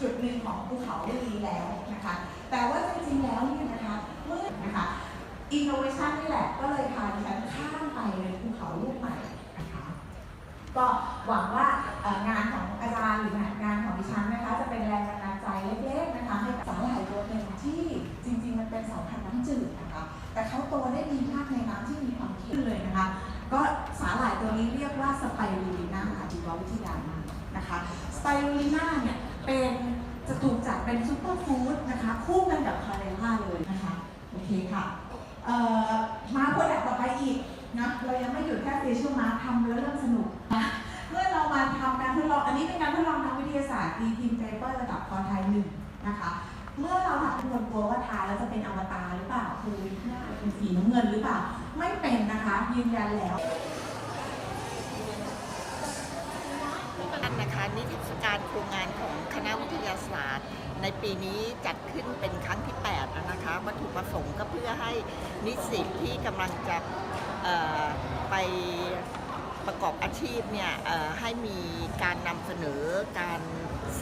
จุดหนึ่งของภูเขาลูกนี้แล้วนะคะ แต่ว่าจริงๆแล้วเนี่ยนะคะเมื่อนะคะอินโนเวชันนี่แหละก็เลยพาดิฉันข้ามไปในภูเขาลูกใหม่นะคะก็หวังว่างานของอาจารย์หรืองานของดิฉันนะคะจะเป็นแรงบันดาลใจเล็กๆนะคะให้กับสาหร่ายตัวหนึ่งที่จริง ๆ มันเป็นสายพันน้ำจืดนะคะแต่เขาโตได้ดีมากในน้ำที่มีความเค็มเลยนะคะ ก็สาหร่ายตัวนี้เรียกว่าสไปรูลิน่าอาชีววิทยานะคะสไปรูลิน่าเนี่ยเป็นจะถูกจัดเป็นซุปเปอร์ฟู้ดนะคะคู่กันกับคาเรล่าเลยนะคะโอเคค่ะเอ่อมาโปรดักต์ต่อไปอีก นะเรายังไม่หยุดแค่เฟชั่นมาทำแล้วเริ่มสนุกนะเมื่อเรามาทำการทดลองอันนี้เป็นการทดลองทางวิทยาศาสตร์ตีพิมพ์เปเปอร์ระดับคอไทยหนึ่งนะคะเมื่อเราทำคนกลัวว่าทาแล้วจะเป็นอวตารหรือเปล่าคือหน้าเป็นสีน้ำเงินหรือเปล่า ไม่เป็นนะคะยืนยันแล้วอันนะคะนิทรรศการโครงงานของคณะวิทยาศาสตร์ ในปีนี้จัดขึ้นเป็น ประสงค์ก็เพื่อให้นิสิตที่กำลังจะไปประกอบอาชีพเนี่ยให้มีการนำเสนอการ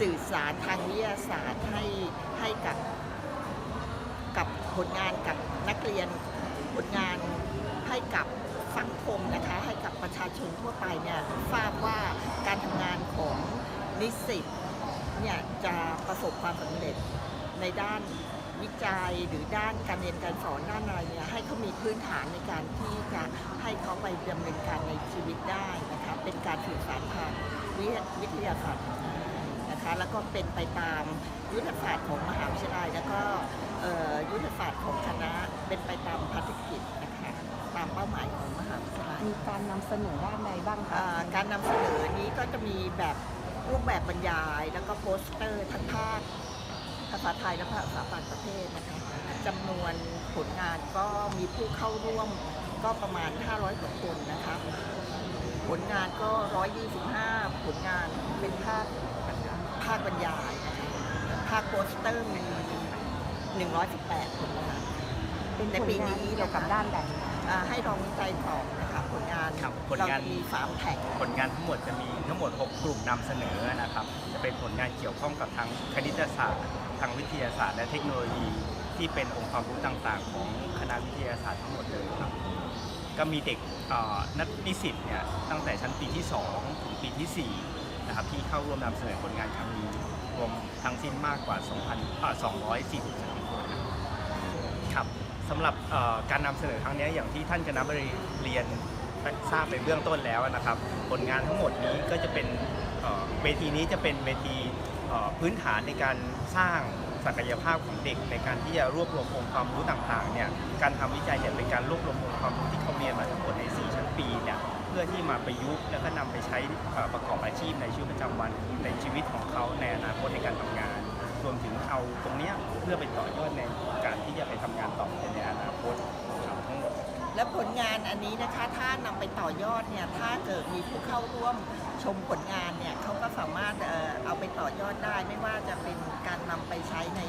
สื่อสารทางวิทยาศาสตร์ให้ให้กับกับผลงานกับนักเรียนผลงานให้กับสังคมนะคะให้กับประชาชนทั่วไปเนี่ยทราบว่าการทำงานของนิสิตเนี่ยจะประสบความสำเร็จในด้าน วิจัยหรือด้านการเรียนการสอนด้านอะไรเนี่ยให้เขามีพื้นฐานในการที่จะให้เขาไปดำเนินการในชีวิตได้นะคะเป็นการสื่อสารทางวิทยาศาสตร์นะคะแล้วก็เป็นไปตามยุทธศาสตร์ของมหาวิทยาลัย แล้วก็เอ่อยุทธศาสตร์ของคณะเป็นไปตามภารกิจนะคะตามเป้าหมายของมหาวิทยาลัยมีการนำเสนอด้านใดบ้างคะอ่าการนำเสนอนี้ก็จะมีแบบรูปแบบบรรยาย แล้วก็โปสเตอร์ทั้งภาค ภาษาไทยและภาษาต่างประเทศนะคะจำนวนผลงานก็มีผู้เข้าร่วมก็ประมาณ 500กว่าคนนะคะผลงานก็ 125 ผลงานเป็นภาคภาคบรรยายนะคะภาคโปสเตอร์มี118ผลงานเป็นในผปีลงานนี้นะคะเกี่ยวกับด้านใดอ่าให้รองวิจัยตอบนะคะ ผลงานครับผลงาน เรจะมีสามแท็ก ผลงานทั้งหมดจะมีทั้งหมด 6 กลุ่มนำเสนอนะครับ จะเป็นผลงานเกี่ยวข้องกับทางคณิตศาสตร์ทางวิทยาศาสตร์ และเทคโนโลยี ที่เป็นองค์ความรู้ต่างๆ ของคณะวิทยาศาสตร์ทั้งหมดเลยครับ ก็มีเด็กเอ่อนักนิสิตเนี่ยตั้งแต่ชั้นปีที่ 2 ถึงปีที่ 4 นะครับ ที่เข้าร่วมนำเสนอผลงานครั้งนี้รวมทั้งสิ้นมากกว่า 2,000อ่า243 คนนะครับ ครับสำหรับเอ่อการนำเสนอครั้งนี้อย่างที่ท่านคณะบริเรียน ทราบไปเบื้องต้นแล้วนะครับ ผลงานทั้งหมดนี้ก็จะเป็นเวทีนี้จะเป็นเวทีพื้นฐานในการสร้างศักยภาพของเด็กในการที่จะรวบรวมองค์ความรู้ต่างๆเนี่ยการทำวิจัยเนี่ยเป็นการรวบรวมองค์ความรู้ที่เขาเรียนมาทั้งหมดใน 4 ชั้นปีเนี่ยเพื่อที่มาประยุกต์แล้วก็นำไปใช้ประกอบอาชีพในชีวิตประจำวันในชีวิตของเขาในอนาคตในการทำงาน รวมถึงเอาตรงเนี้ยเพื่อไปต่อยอดในการที่จะไปทำงานต่อในอนาคต และผลงานอันนี้นะคะ ถ้านำไปต่อยอดเนี่ย ถ้าเกิดมีผู้เข้าร่วมชมผลงานเนี่ยเขาก็สามารถเออเอาไปต่อยอดได้ ไม่ว่าจะเป็นการนำไปใช้ใน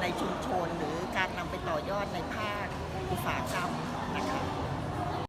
ในชุมชน หรือการนำไปต่อยอดในภาคอุตสาหกรรมนะคะ